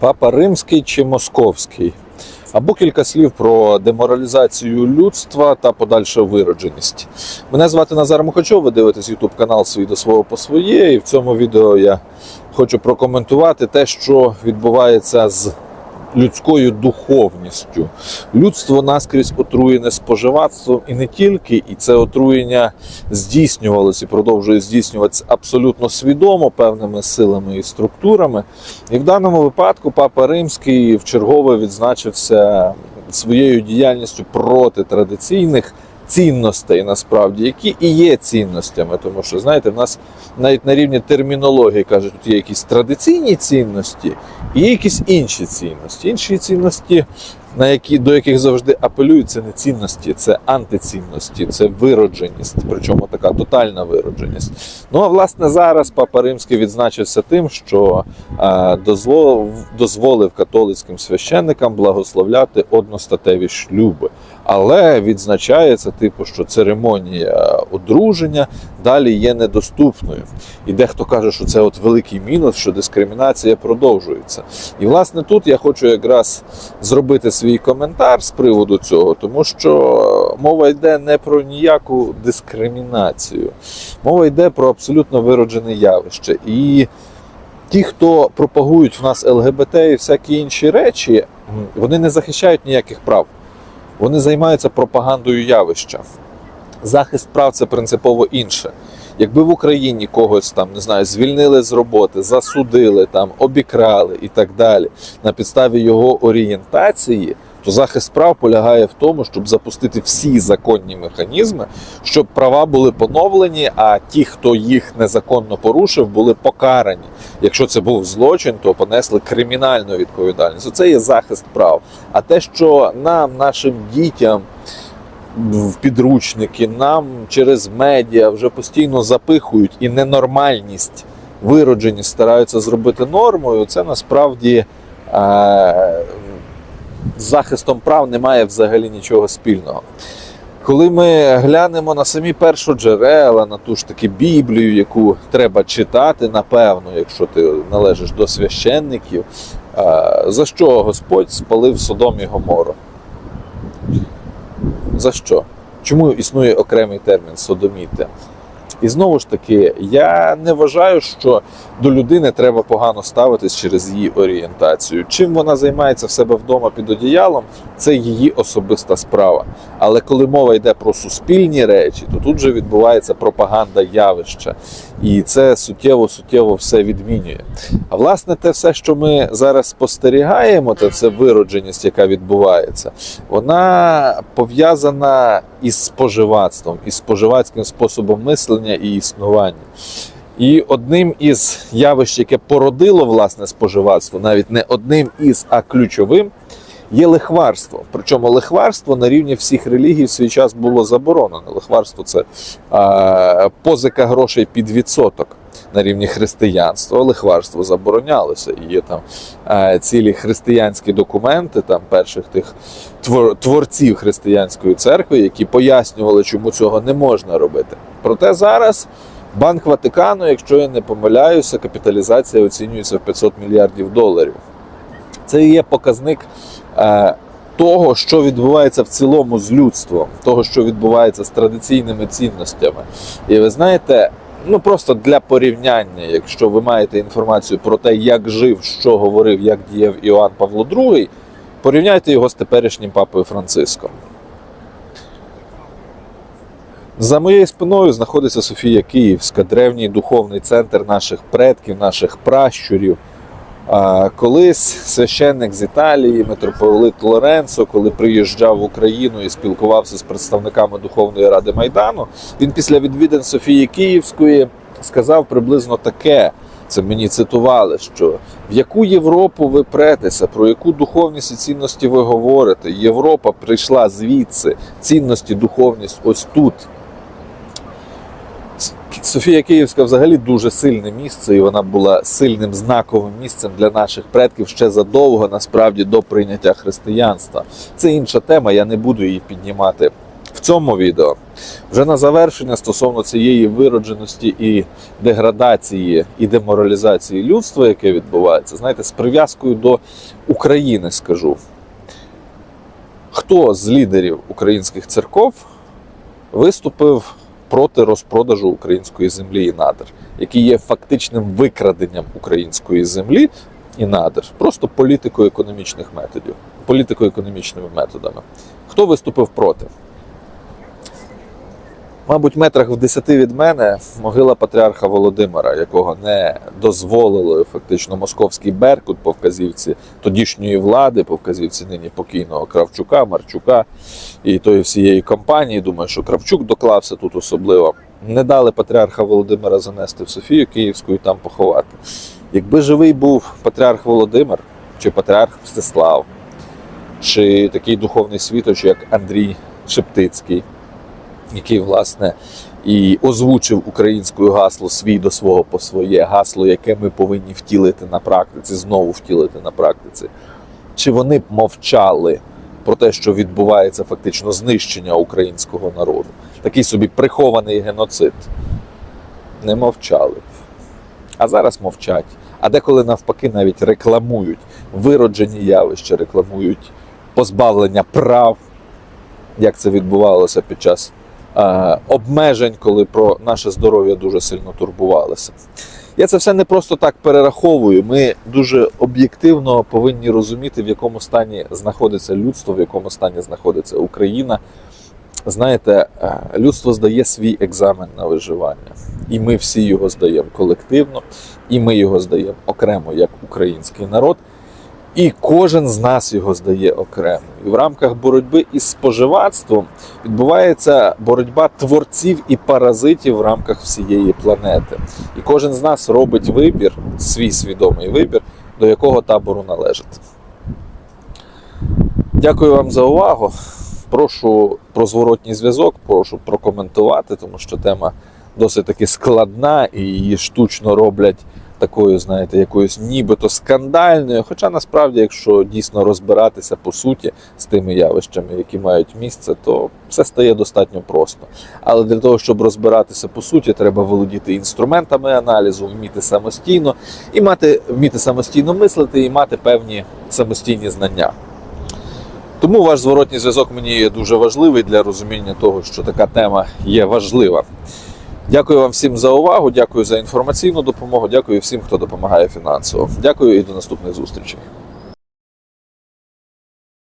Папа Римський чи Московський? Або кілька слів про деморалізацію людства та подальшу виродженість. Мене звати Назар Мухачов, ви дивитесь YouTube канал свій до свого по своє. І в цьому відео я хочу прокоментувати те, що відбувається з людською духовністю. Людство наскрізь отруєне споживацтвом і не тільки, і це отруєння здійснювалося і продовжує здійснюватися абсолютно свідомо певними силами і структурами. І в даному випадку Папа Римський вчергове відзначився своєю діяльністю проти традиційних. Цінностей насправді, які і є цінностями, тому що знаєте, в нас навіть на рівні термінології кажуть, тут є якісь традиційні цінності і є якісь інші цінності. Інші цінності, на які до яких завжди апелюють, це не цінності, це антицінності, це виродженість, причому така тотальна виродженість. Ну а власне зараз Папа Римський відзначився тим, що дозволив католицьким священникам благословляти одностатеві шлюби. Але відзначається, типу, що церемонія одруження далі є недоступною. І дехто каже, що це от великий мінус, що дискримінація продовжується. І власне тут я хочу якраз зробити свій коментар з приводу цього, тому що мова йде не про ніяку дискримінацію, мова йде про абсолютно вироджене явище. І ті, хто пропагують в нас ЛГБТ і всякі інші речі, вони не захищають ніяких прав. Вони займаються пропагандою явища. Захист прав це принципово інше. Якби в Україні когось там не знаю, звільнили з роботи, засудили там, обікрали і так далі на підставі його орієнтації, то захист прав полягає в тому, щоб запустити всі законні механізми, щоб права були поновлені, а ті, хто їх незаконно порушив, були покарані. Якщо це був злочин, то понесли кримінальну відповідальність. Оце є захист прав. А те, що нам, нашим дітям в підручники, нам через медіа вже постійно запихують і ненормальність, виродженість стараються зробити нормою, це насправді е- з захистом прав немає взагалі нічого спільного. Коли ми глянемо на самі першоджерела, на ту ж таки Біблію, яку треба читати, напевно, якщо ти належиш до священників, за що Господь спалив Содом і Гомору? За що? Чому існує окремий термін содоміти? І знову ж таки, я не вважаю, що до людини треба погано ставитись через її орієнтацію. Чим вона займається в себе вдома під одіялом, це її особиста справа. Але коли мова йде про суспільні речі, то тут же відбувається пропаганда явища. І це суттєво суттєво все відмінює. А власне, те все, що ми зараз спостерігаємо, те все виродженість, яка відбувається, вона пов'язана із споживацтвом, із споживацьким способом мислення і існування. І одним із явищ, яке породило власне споживацтво, навіть не одним із, а ключовим, є лихварство. Причому лихварство на рівні всіх релігій в свій час було заборонено. Лихварство це е, позика грошей під відсоток. На рівні християнства лихварство заборонялося. І є там е, цілі християнські документи, там перших тих твор, творців християнської церкви, які пояснювали, чому цього не можна робити. Проте зараз Банк Ватикану, якщо я не помиляюся, капіталізація оцінюється в 500 мільярдів доларів. Це є показник того, що відбувається в цілому з людством, того, що відбувається з традиційними цінностями. І ви знаєте, ну просто для порівняння, якщо ви маєте інформацію про те, як жив, що говорив, як діяв Іоанн Павло II, порівняйте його з теперішнім папою Франциском. За моєю спиною знаходиться Софія Київська, древній духовний центр наших предків, наших пращурів. Колись священник з Італії, митрополит Лоренцо, коли приїжджав в Україну і спілкувався з представниками Духовної ради Майдану, він після відвідин Софії Київської сказав приблизно таке. Це мені цитували, що в яку Європу ви претеся, про яку духовність і цінності ви говорите? Європа прийшла звідси, цінності, духовність ось тут. Софія Київська взагалі дуже сильне місце, і вона була сильним знаковим місцем для наших предків ще задовго, насправді, до прийняття християнства. Це інша тема, я не буду її піднімати в цьому відео. Вже на завершення стосовно цієї виродженості і деградації і деморалізації людства, яке відбувається, знаєте, з прив'язкою до України скажу. Хто з лідерів українських церков виступив проти розпродажу української землі і надр, який є фактичним викраденням української землі і надр, просто політико-економічних методів, політико-економічними методами. Хто виступив проти? Мабуть, метрах в десяти від мене могила патріарха Володимира, якого не дозволило фактично московський Беркут по вказівці тодішньої влади, по вказівці нині покійного Кравчука, Марчука і тої всієї компанії. Думаю, що Кравчук доклався тут особливо. Не дали патріарха Володимира занести в Софію Київську і там поховати. Якби живий був патріарх Володимир чи патріарх Мстислав, чи такий духовний світоч, як Андрій Шептицький, який, власне, і озвучив українською гасло свій до свого по своє, гасло, яке ми повинні втілити на практиці, знову втілити на практиці. Чи вони б мовчали про те, що відбувається фактично знищення українського народу? Такий собі прихований геноцид. Не мовчали. А зараз мовчать. А деколи навпаки навіть рекламують вироджені явища, рекламують позбавлення прав, як це відбувалося під час обмежень, коли про наше здоров'я дуже сильно турбувалися. Я це все не просто так перераховую. Ми дуже об'єктивно повинні розуміти, в якому стані знаходиться людство, в якому стані знаходиться Україна. Знаєте, е, людство здає свій екзамен на виживання, і ми всі його здаємо колективно, і ми його здаємо окремо як український народ. І кожен з нас його здає окремо. В рамках боротьби із споживацтвом відбувається боротьба творців і паразитів в рамках всієї планети. І кожен з нас робить вибір, свій свідомий вибір, до якого табору належить. Дякую вам за увагу. Прошу про зворотній зв'язок, прошу прокоментувати, тому що тема досить таки складна і її штучно роблять такою, знаєте, якоюсь нібито скандальною. Хоча насправді, якщо дійсно розбиратися по суті з тими явищами, які мають місце, то все стає достатньо просто. Але для того, щоб розбиратися по суті, треба володіти інструментами аналізу, вміти самостійно і мати вміти самостійно мислити і мати певні самостійні знання. Тому ваш зворотній зв'язок мені є дуже важливий для розуміння того, що така тема є важлива. Дякую вам всім за увагу, дякую за інформаційну допомогу, дякую всім, хто допомагає фінансово. Дякую і до наступних зустрічей.